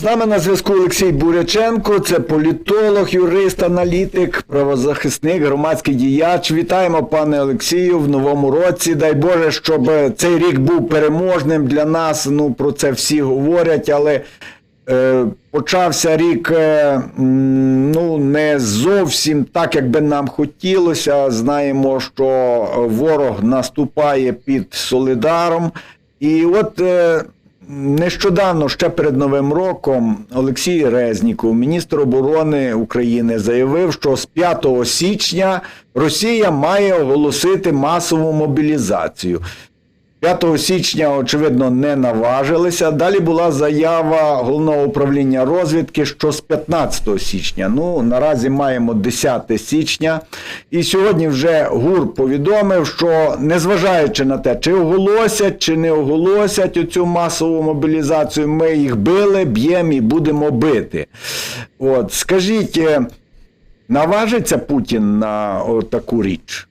З нами на зв'язку Олексій Буряченко, це політолог, юрист, аналітик, правозахисник, громадський діяч. Вітаємо, пане Олексію, в новому році. Дай Боже, щоб цей рік був переможним для нас. Ну про це всі говорять, але почався рік е, ну не зовсім так, як би нам хотілося. Знаємо, що ворог наступає під Солидаром. І от е, нещодавно, ще перед Новим роком, Олексій Резніков, міністр оборони України, заявив, що з 5 січня Росія має оголосити масову мобілізацію. 5 січня, очевидно, не наважилися. Далі була заява головного управління розвідки, що з 15 січня. Ну, наразі маємо 10 січня. І сьогодні вже ГУР повідомив, що незважаючи на те, чи оголосять, чи не оголосять оцю масову мобілізацію, ми їх били, б'ємо і будемо бити. От, скажіть, е, наважиться Путін на таку річ?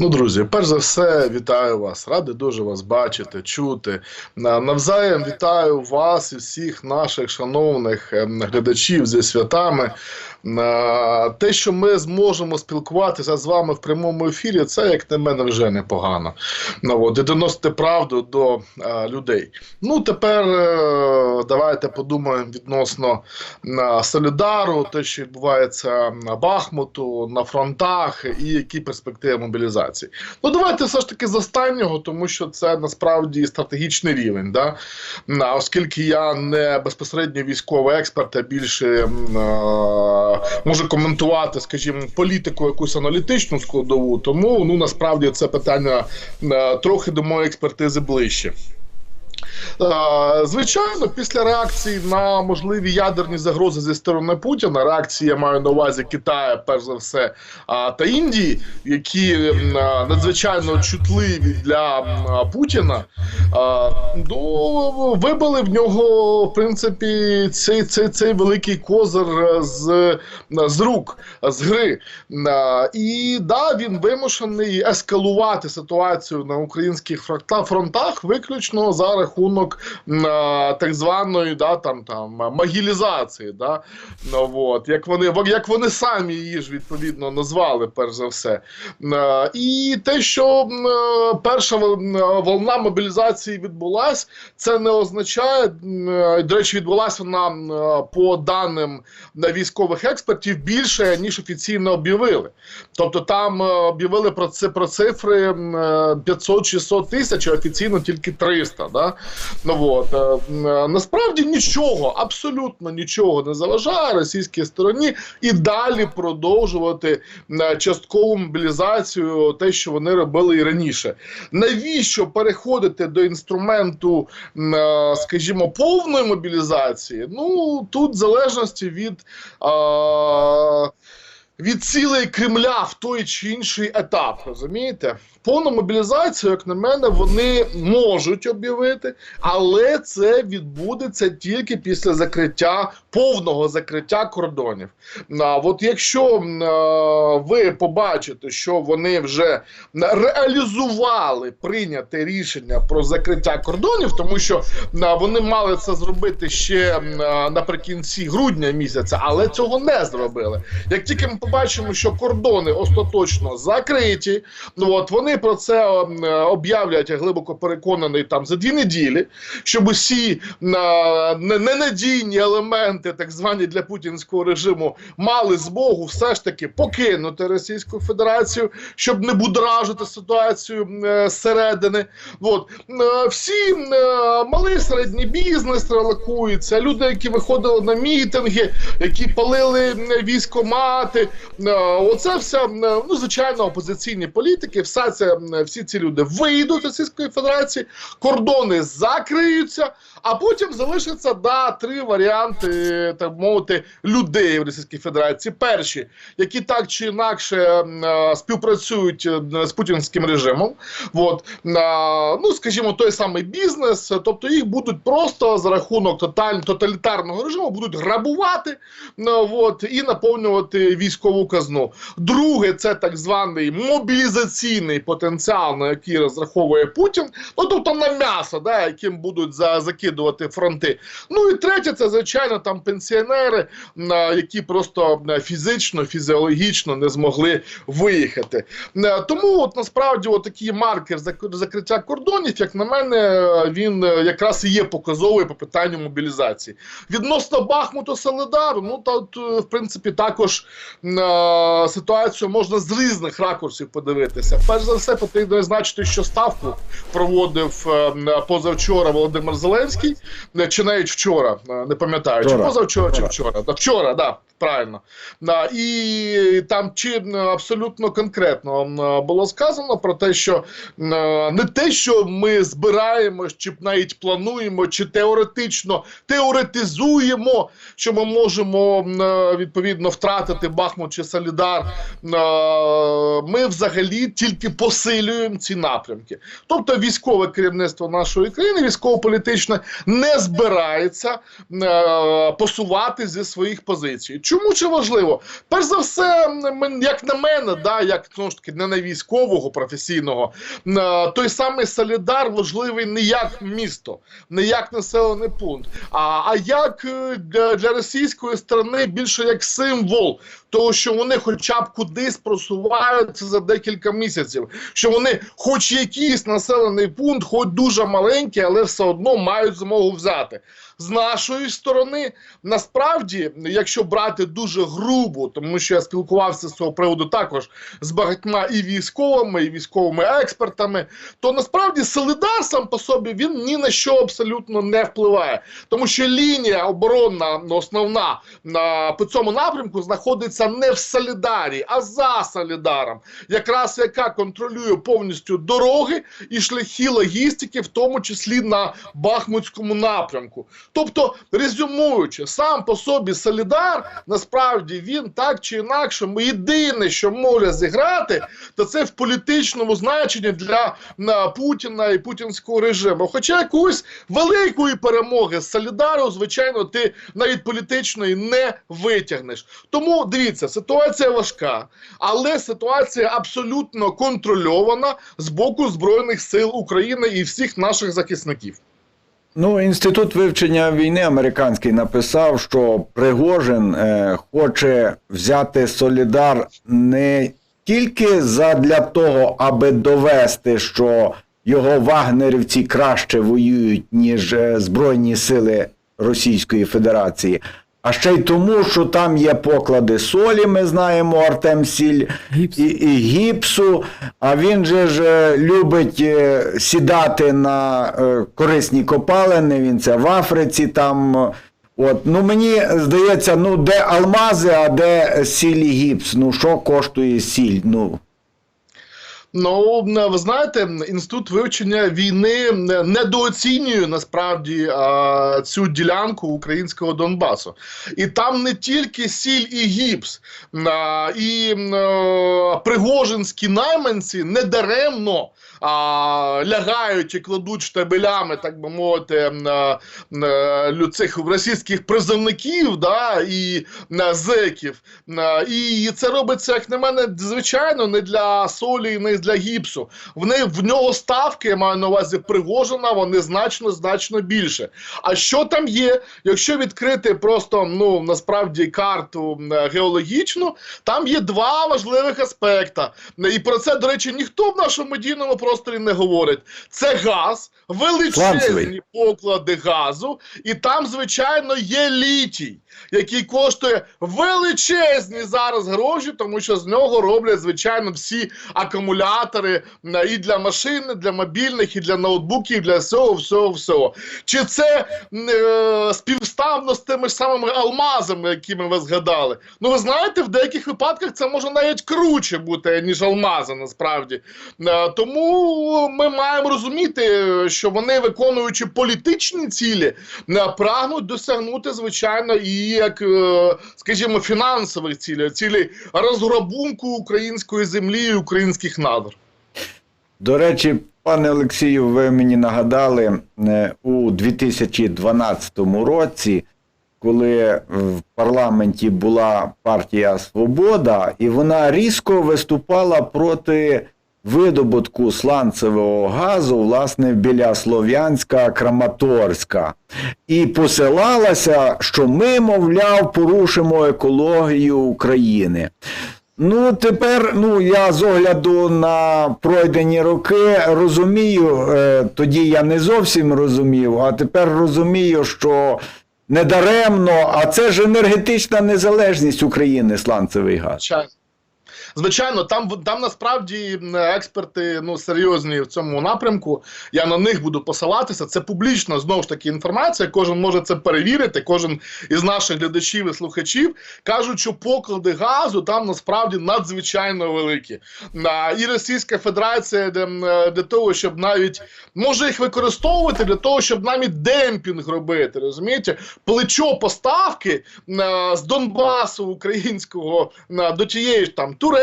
Ну, друзі, перш за все, вітаю вас. Радий дуже вас бачити, чути. На- Навзаєм вітаю вас і всіх наших шановних ем, глядачів зі святами. На Те, що ми зможемо спілкуватися з вами в прямому ефірі, це, як на мене, вже непогано. Ну, от, і доносити правду до е, людей. Ну, тепер е, давайте подумаємо відносно Солідару, те, що відбувається на Бахмуту, на фронтах, і які перспективи мобілізації. Ну, давайте все ж таки з останнього, тому що це насправді стратегічний рівень. Да? Оскільки я не безпосередньо військовий експерт, а більше м, е, коментувати, скажімо, політику якусь аналітичну складову, тому ну насправді це питання е, трохи до моєї експертизи ближче. Е, Звичайно, після реакції на можливі ядерні загрози зі сторони Путіна, реакція я маю на увазі Китаю, перш за все, та Індії, які надзвичайно чутливі для Путіна, ну, вибили в нього, в принципі, цей, цей, цей великий козир з, з рук, з гри. І да, він вимушений ескалувати ситуацію на українських фронтах виключно за рахунок а, так званої да, там, там, магілізації. Да? Ну, от, як, вони, як вони самі її ж відповідно назвали, перш за все. Е, І те, що е, перша волна мобілізації відбулась, це не означає, е, до речі, відбулася вона е, по даним військових експертів більше, ніж офіційно об'явили. Тобто там е, об'явили про це про цифри е, 500-600 тисяч, а офіційно тільки 300. Да? Ну, от. Насправді нічого, абсолютно нічого не заважає російській стороні і далі продовжувати часткову мобілізацію, те, що вони робили і раніше. Навіщо переходити до інструменту, е, скажімо, повної мобілізації? Ну тут в залежності від. від цілей Кремля в той чи інший етап, розумієте? Повну мобілізацію, як на мене, вони можуть об'явити, але це відбудеться тільки після закриття повного закриття кордонів. А от якщо ви побачите, що вони вже реалізували прийняте рішення про закриття кордонів, тому що вони мали це зробити ще наприкінці грудня місяця, але цього не зробили. Як тільки ми побачимо, що кордони остаточно закриті, ну от вони про це об'являть, я глибоко переконаний, там за дві неділі, щоб усі ненадійні елементи, так звані для путінського режиму, мали змогу все ж таки покинути Російську Федерацію, щоб не будражити ситуацію е, зсередини. От. Е, Всі е, малий середній бізнес релакується, люди, які виходили на мітинги, які палили військомати. Оце все, ну, звичайно, опозиційні політики, все це, е, всі ці люди вийдуть з Російської Федерації, кордони закриються, а потім залишиться да, три варіанти так мовити людей в Російській Федерації. Перші, які так чи інакше е, співпрацюють е, з путінським режимом. От, е, ну, скажімо, той самий бізнес, тобто їх будуть просто за рахунок тоталь, тоталітарного режиму будуть грабувати от, і наповнювати військову казну. Друге, це так званий мобілізаційний потенціал, на який розраховує Путін, ну тобто на м'ясо, да, яким будуть за, закидувати фронти. Ну і третє, це звичайно там пенсіонери, які просто е, фізично, фізіологічно не змогли виїхати. Е, Тому от насправді от такий маркер зак- закриття кордонів, як на мене, е, він якраз і є показовий по питанню мобілізації. Відносно Бахмуту Солидару, ну е, в принципі, також ситуацію можна з різних ракурсів подивитися. Перш за все, потрібно відзначити, що ставку проводив позавчора Володимир Зеленський, чи навіть вчора, не пам'ятаю. Позавчора, чи Вчора. вчора. Да, вчора, да, правильно. Да, і там чи абсолютно конкретно було сказано про те, що не те, що ми збираємо, чи навіть плануємо, чи теоретично теоретизуємо, що ми можемо відповідно втратити Бахмут чи Солідар. Ми взагалі тільки посилюємо ці напрямки. Тобто військове керівництво нашої країни, військово-політичне, не збирається посувати зі своїх позицій. Чому це важливо? Перш за все, як на мене, да, як знову ж таки не на військового професійного, е, той самий Солідар важливий не як місто, не як населений пункт, а, а як е, для, для російської сторони більше як символ того, що вони хоча б кудись просуваються за декілька місяців, що вони, хоч якийсь населений пункт, хоч дуже маленький, але все одно мають змогу взяти. З нашої сторони, насправді, якщо брати дуже грубо, тому що я спілкувався з цього приводу також з багатьма і військовими, і військовими експертами, то насправді Солидар сам по собі він ні на що абсолютно не впливає, тому що лінія оборонна основна на по цьому напрямку знаходиться не в Солідарі, а за Солідаром, якраз яка контролює повністю дороги і шляхи логістики, в тому числі на Бахмутському напрямку. Тобто, резюмуючи, сам по собі Солідар, насправді він так чи інакше, єдине, що може зіграти, то це в політичному значенні для на, Путіна і путінського режиму. Хоча якоїсь великої перемоги з Солідару, звичайно, ти навіть політичної не витягнеш. Тому дивіться, ситуація важка, але ситуація абсолютно контрольована з боку Збройних сил України і всіх наших захисників. Ну, інститут вивчення війни американський написав, що Пригожин е, хоче взяти Солідар не тільки задля того, аби довести, що його вагнерівці краще воюють, ніж е, Збройні сили Російської Федерації. А ще й тому, що там є поклади солі, ми знаємо Артем Сіль Гіпс. і, і гіпсу. А він же ж е, любить е, сідати на е, корисні копалини. Він це в Африці там. От, ну мені здається, ну де алмази, а де сіль і гіпс. Ну що коштує сіль? Ну Ну, ви знаєте, інститут вивчення війни недооцінює насправді цю ділянку українського Донбасу. І там не тільки сіль і гіпс, і пригожинські найманці недаремно лягають і кладуть штабелями, так би мовити, цих російських призовників да, і зеків. І це робиться, як на мене, звичайно, не для солі, не для гіпсу. Вони в нього ставки, я маю на увазі Пригожина, вони значно значно більше. А що там є? Якщо відкрити просто ну насправді карту е, геологічну, там є два важливих аспекта. І про це, до речі, ніхто в нашому медійному просторі не говорить. Це газ, величезні поклади газу, і там, звичайно, є літій, який коштує величезні зараз гроші, тому що з нього роблять, звичайно, всі акумулятори е, і для машин, для мобільних, і для ноутбуків, для всього, всього, всього. Чи це е, співставно з тими ж самими алмазами, які ми ви згадали? Ну, ви знаєте, в деяких випадках це може навіть круче бути, ніж алмази, насправді. Е, тому ми маємо розуміти, що вони, виконуючи політичні цілі, е, прагнуть досягнути, звичайно, і як, е, скажімо, фінансових цілей, цілі розграбунку української землі і українських надр. До речі, пане Олексію, ви мені нагадали е, у 2012 році, коли в парламенті була партія Свобода, і вона різко виступала проти видобутку сланцевого газу, власне, біля Слов'янська, Краматорська, і посилалася, що ми, мовляв, порушимо екологію України. Ну, тепер, ну, я з огляду на пройдені роки розумію, е, тоді я не зовсім розумів, а тепер розумію, що недаремно, а це ж енергетична незалежність України, сланцевий газ. Звичайно. Там там насправді експерти ну серйозні в цьому напрямку. Я на них буду посилатися. Це публічно знову ж таки інформація. Кожен може це перевірити. Кожен із наших глядачів і слухачів кажуть, що поклади газу там насправді надзвичайно великі. І Російська Федерація для того, щоб навіть може їх використовувати для того, щоб навіть демпінг робити. Розумієте, плечо поставки з Донбасу українського до тієї ж там Туреччини,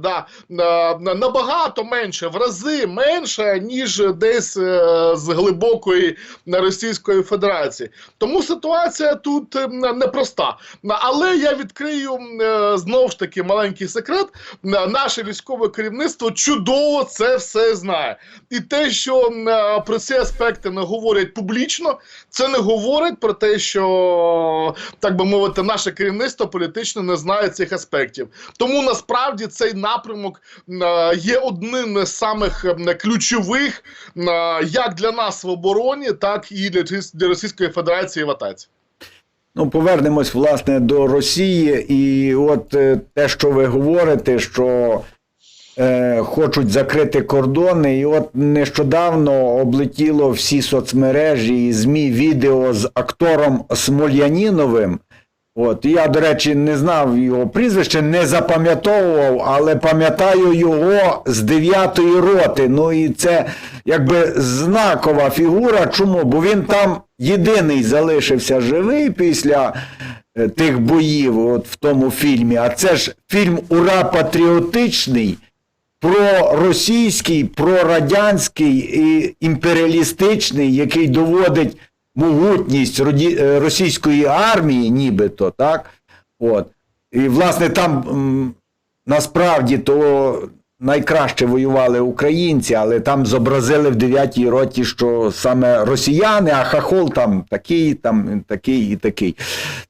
да, на- на- набагато менше, в рази менше, ніж десь е, з глибокої Російської Федерації. Тому ситуація тут е, непроста. Але я відкрию е, знову ж таки маленький секрет. Наше військове керівництво чудово це все знає. І те, що про ці аспекти не говорять публічно, це не говорить про те, що так би мовити, наше керівництво політично не знає цих аспектів. Тому насправді цей напрямок е, є одним з самих е, ключових е, як для нас в обороні, так і для, Російської Федерації в атаці. Ну, повернемось, власне, до Росії. І от те, що ви говорите, що е, хочуть закрити кордони. І от нещодавно облетіло всі соцмережі і ЗМІ відео з актором Смольяніновим. От, я, до речі, не знав його прізвище, не запам'ятовував, але пам'ятаю його з 9-ї роти. Ну і це якби знакова фігура. Чому? Бо він там єдиний залишився живий після е, тих боїв от в тому фільмі. А це ж фільм ура патріотичний, проросійський, прорадянський і імперіалістичний, який доводить могутність е, російської армії, нібито, так? От. І, власне, там насправді то найкраще воювали українці, але там зобразили в 9-й роті, що саме росіяни, а хахол там такий, там такий і такий.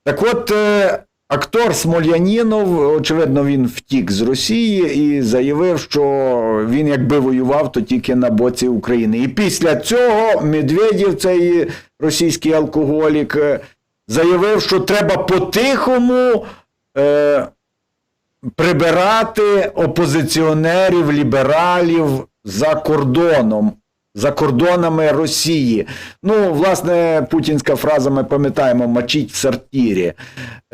Так от, е, актор Смольянінов, очевидно, він втік з Росії і заявив, що він якби воював, то тільки на боці України. І після цього Медведєв, цей російський алкоголік, е, заявив, що треба по-тихому. Е, прибирати опозиціонерів, лібералів за кордоном, за кордонами Росії. Ну, власне, путінська фраза, ми пам'ятаємо, мочіть в сортирі.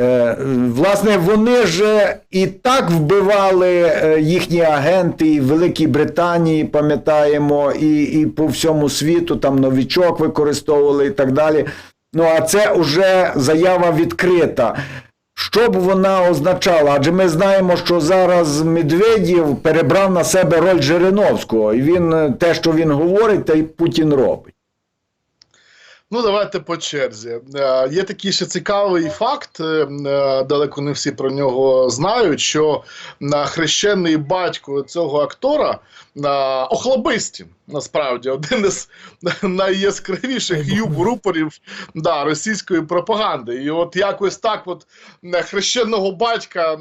Е, власне, вони ж і так вбивали е, їхні агенти і в Великій Британії, пам'ятаємо, і, і по всьому світу там новічок використовували і так далі. Ну, а це вже заява відкрита. Що б вона означала? Адже ми знаємо, що зараз Медведєв перебрав на себе роль Жириновського, і він е, те, що він говорить, та й Путін робить. Ну, давайте по черзі. Е, є такий ще цікавий факт, е, е, далеко не всі про нього знають, що хрещений батько цього актора Охлобистін, насправді, один із найяскравіших юб рупорів да, російської пропаганди. І от якось так, от хрещеного батька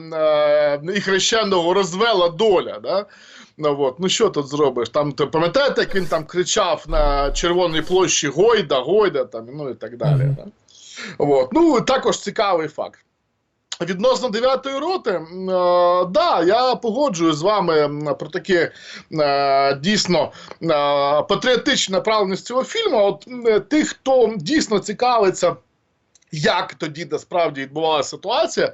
і хрещеного розвела доля. Да? Ну, от. ну що тут зробиш? Там то пам'ятаєте, як він там кричав на Червоній площі Гойда, Гойда, там, ну і так далі. Мгм. Да? От. Ну, також цікавий факт. Відносно дев'ятої роти, м, е, да, я погоджуюсь з вами про таке е, дійсно е, патріотичне направленість цього фільму. От м, тих, хто дійсно цікавиться. Як тоді насправді відбувалася ситуація,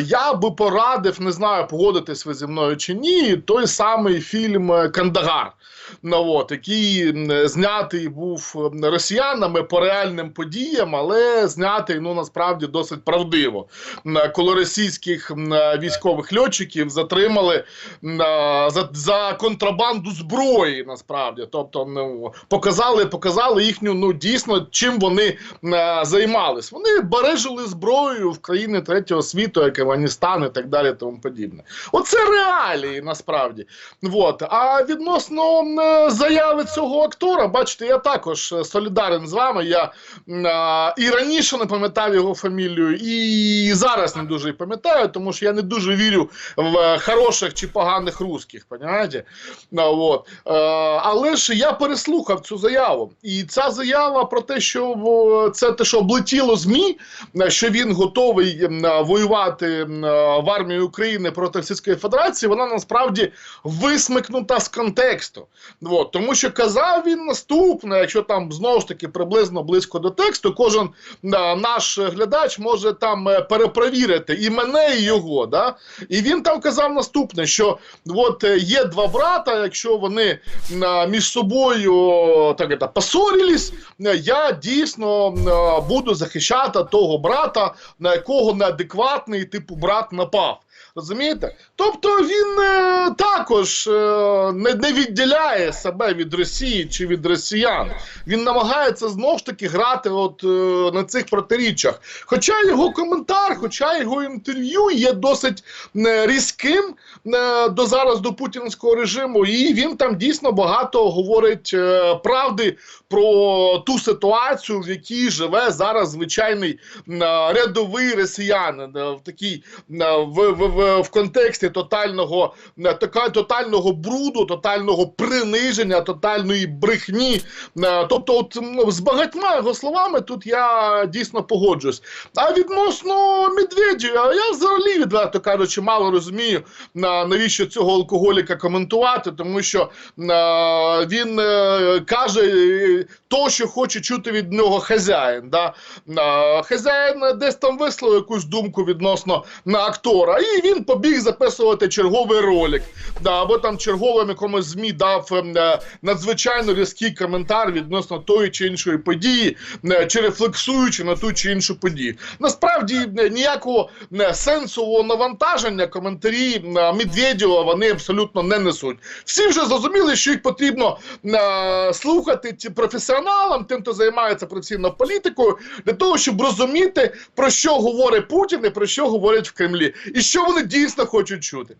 я би порадив, не знаю, погодитись ви зі мною чи ні, той самий фільм Кандагар. Ну, от, який знятий був росіянами по реальним подіям, але знятий ну насправді досить правдиво. Коли російських військових льотчиків затримали за, за контрабанду зброї, насправді. Тобто, ну показали, показали їхню ну дійсно чим вони а, займались. Вони бережили зброю в країни третього світу, як Афганістан і так далі, тому подібне. Оце реалії насправді. Вот. А відносно заяви цього актора, бачите, я також е, солідарен з вами. Я а, і раніше не пам'ятав його фамілію, і зараз не дуже пам'ятаю, тому що я не дуже вірю в е, хороших чи поганих русських, понимаєте? От. Е, але ж я переслухав цю заяву. І ця заява про те, що це те, що облетіло ЗМІ, е, що він готовий е, воювати е, в армії України проти Російської Федерації, вона насправді висмикнута з контексту. От, тому що казав він наступне, якщо там знову ж таки приблизно близько до тексту, кожен наш глядач може там перепровірити і мене, і його. Да? І він там казав наступне: що от є два брата, якщо вони між собою так е, я дійсно е, буду захищати того брата, на якого неадекватний типу брат напав. Розумієте? Тобто він е, також е, не, не відділяє себе від Росії чи від росіян. Він намагається знову ж таки грати от, е, на цих протиріччях. Хоча його коментар, хоча його інтерв'ю є досить е, різким е, до зараз до путінського режиму, і він там дійсно багато говорить е, правди про ту ситуацію, в якій живе зараз звичайний е, рядовий росіянин е, в такій в, в, в, в контексті тотального така, тотального бруду, тотального приниження, тотальної брехні. Тобто, от з багатьма його словами тут я дійсно погоджуюсь. А відносно Медведєва, я взагалі відверто кажучи, мало розумію, навіщо цього алкоголіка коментувати, тому що він е, каже е, то, що хоче чути від нього хазяїн. Да? Е, хазяїн десь там висловив якусь думку відносно на актора, і він побіг записувати черговий ролик. Да, або там черговим якомусь ЗМІ дав е, надзвичайно різкий коментар відносно тої чи іншої події, е, чи рефлексуючи на ту чи іншу подію. Насправді е, ніякого е, сенсового навантаження коментарі е, Медведєва вони абсолютно не несуть. Всі вже зрозуміли, що їх потрібно е, слухати професіоналам, тим, хто займається професійною політикою, для того, щоб розуміти, про що говорить Путін і про що говорять в Кремлі, і що вони дійсно хочуть чути.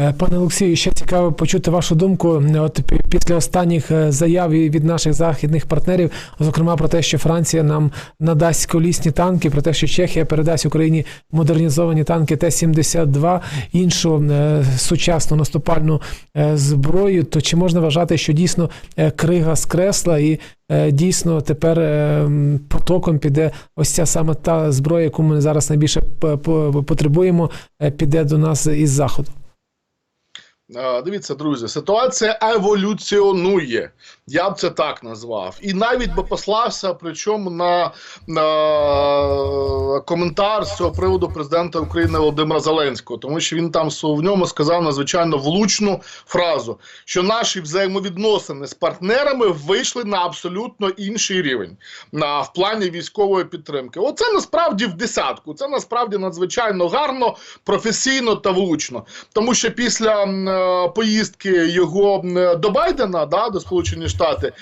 Е, Пане Олексію, ще цікаво почути вашу думку. е, От після останніх е, заяв від наших західних партнерів, зокрема про те, що Франція нам надасть колісні танки, про те, що Чехія передасть Україні модернізовані танки Т-72, іншу сучасну наступальну зброю. То чи можна вважати, що дійсно крига скресла і дійсно тепер потоком піде ось ця саме та зброя, яку ми зараз найбільше по- потребуємо, піде до нас із заходу? Е, Дивіться, друзі, ситуація еволюціонує. Я б це так назвав. І навіть би послався, причому на, на коментар з цього приводу президента України Володимира Зеленського, тому що він там в ньому сказав надзвичайно влучну фразу, що наші взаємовідносини з партнерами вийшли на абсолютно інший рівень на, в плані військової підтримки. Оце насправді в десятку. Це насправді надзвичайно гарно, професійно та влучно. Тому що після е, поїздки його до Байдена, да, до Сполучені Штати,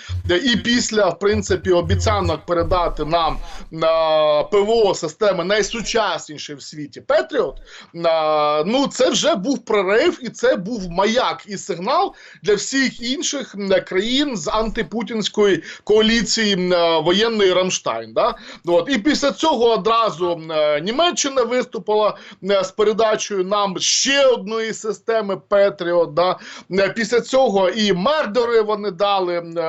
і після в принципі обіцянок передати нам на ПВО системи найсучасніші в світі Петріот. Ну це вже був прорив, і це був маяк і сигнал для всіх інших країн з антипутінської коаліції воєнної Рамштайн. Да? От. І після цього одразу Німеччина виступила з передачею нам ще одної системи Петріот. Петріот. Да? Е, Після цього і Мердори вони дали е,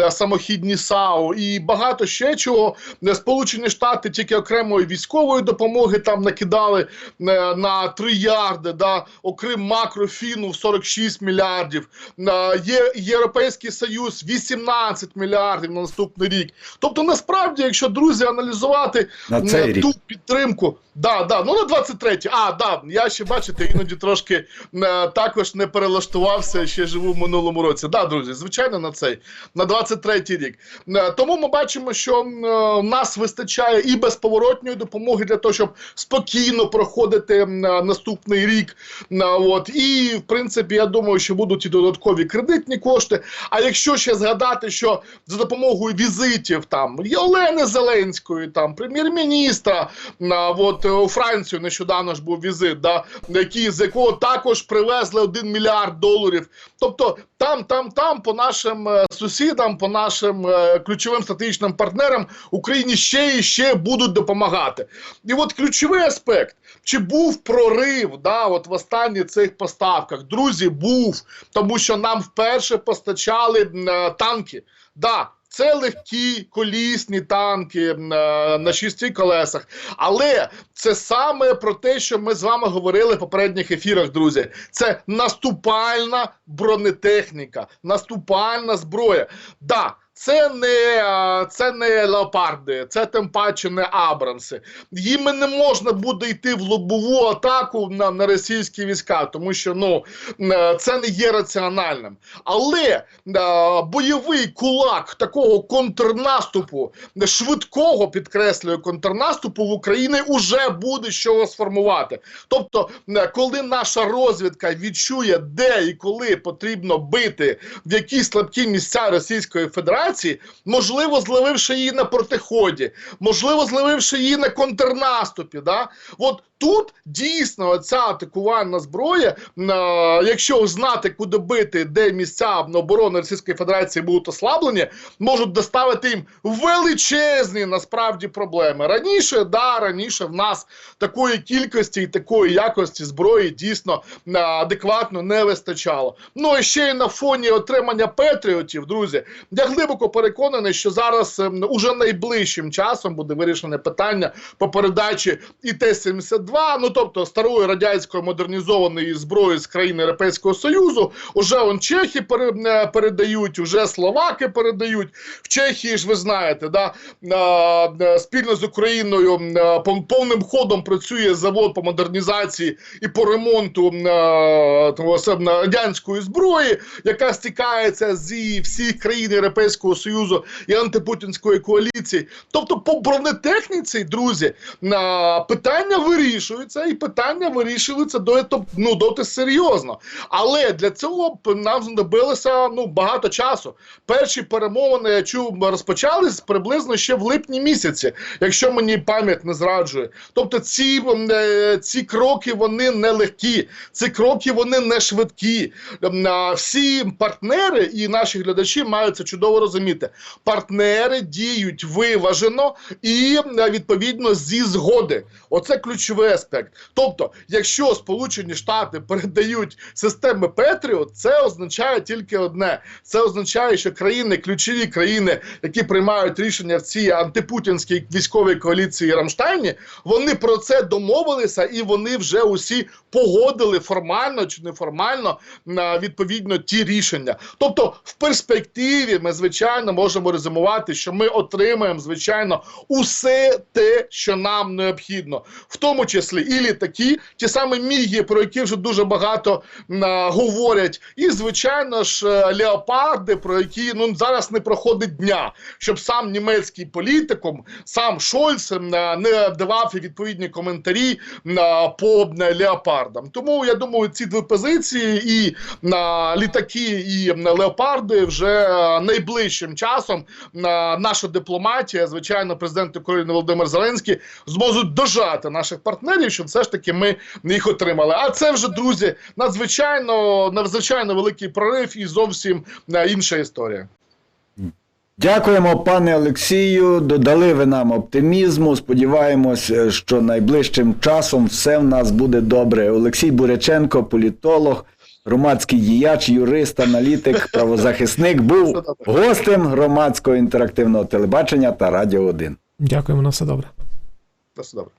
е, самохідні САУ, і багато ще чого. Сполучені Штати тільки окремої військової допомоги там накидали е, на 3 ярди, да? окрім макрофіну в 46 мільярдів. Е, Є Європейський Союз 18 мільярдів на наступний рік. Тобто, насправді, якщо друзі аналізувати На цей рік. ту підтримку, да, да, ну на 23-й. А, да, я ще бачите, іноді трошки е, також не перелаштувався, ще живу в минулому році. Да, друзі, звичайно, на цей, на 23-й рік. Е, тому ми бачимо, що е, в нас вистачає і безповоротньої допомоги для того, щоб спокійно проходити е, наступний рік. От, і, в принципі, я думаю, що будуть і додаткові кредитні кошти. А якщо ще згадати, що за допомогою візитів там і Олени Зеленської, там прем'єр-міністра, от у Францію нещодавно ж був візит, да, який з якого також привезли 1 мільярд доларів. Тобто там, там, там, по нашим е, сусідам, по нашим е, ключовим стратегічним партнерам Україні ще і ще будуть допомагати. І от ключовий аспект. Чи був прорив да, от в останніх цих поставках? Друзі, був, тому що нам вперше постачали е, танки. Да, це легкі колісні танки е, на шісті колесах. Але це саме про те, що ми з вами говорили в попередніх ефірах, друзі. Це наступальна бронетехніка, наступальна зброя. Да, це не, це не леопарди, це тим паче не Абрамси. Їм не можна буде йти в лобову атаку на, на російські війська, тому що ну е, це не є раціональним. Але е, бойовий кулак такого контрнаступу, швидкого підкреслюю контрнаступу в Україні уже буде чого сформувати. Тобто, е, коли наша розвідка відчує, де і коли потрібно бити в які слабкі місця Російської Федерації, можливо, зловивши її на протиході, можливо, зловивши її на контрнаступі. Да? От тут дійсно ця атакувальна зброя, е, якщо знати, куди бити, де місця оборони Російської Федерації будуть ослаблені, можуть доставити їм величезні насправді проблеми. Раніше, да, раніше в нас такої кількості і такої якості зброї дійсно е, адекватно не вистачало. Ну і ще й на фоні отримання Петріотів, друзі, я глибоко переконаний, що зараз е, уже найближчим часом буде вирішене питання по передачі і Т-72, ну тобто старої радянської модернізованої зброї з країн Європейського Союзу. Уже он чехи е, передають, уже словаки передають. В Чехії ж ви знаєте, да, е, спільно з Україною е, повним ходом працює завод по модернізації і по ремонту радянської зброї, яка стікається зі всіх країн Європейського Союзу і антипутінської коаліції. Тобто, по бронетехніці, друзі, питання вирішуються, і питання вирішуються до ну, доти серйозно. Але для цього нам знадобилося ну багато часу. Перші перемовини я чув розпочались приблизно ще в липні місяці, якщо мені пам'ять не зраджує. Тобто, ці, е, ці кроки вони не легкі, ці кроки вони не швидкі. Всі партнери і наші глядачі мають це чудово розуміти. Партнери діють виважено і е, відповідно зі згоди. Оце ключовий аспект. Тобто, якщо Сполучені Штати передають системи Петріот, це означає тільки одне: це означає, що країни, ключові країни, які приймають рішення в цій антипутінській військовій коаліції Рамштайні, вони про це домовилися і вони вже усі погодили формально чи неформально на відповідно ті рішення. Тобто, в перспективі ми звичайно можемо резюмувати, що ми отримаємо звичайно усе те, що нам необхідно, в тому числі і літаки, ті самі міги, про які вже дуже багато а, говорять, і звичайно ж е, леопарди, про які ну зараз не проходить дня, щоб сам німецький політикум, сам Шольц е, не давав відповідні коментарі а, по е, леопардам. Тому я думаю, ці дві позиції і а, літаки, і м, леопарди вже е, найближчим часом наша дипломатія, звичайно, президент України Володимир Зеленський зможуть дожати наших партнерів, щоб все ж таки ми їх отримали. А це вже друзі, надзвичайно надзвичайно великий прорив і зовсім е, інша історія. Дякуємо, пане Олексію. Додали ви нам оптимізму. Сподіваємось, е, що найближчим часом все в нас буде добре. Олексій Буряченко, політолог, громадський діяч, юрист, аналітик, правозахисник, був гостем громадського інтерактивного телебачення та Радіо 1. Дякуємо на все добре. На все добре.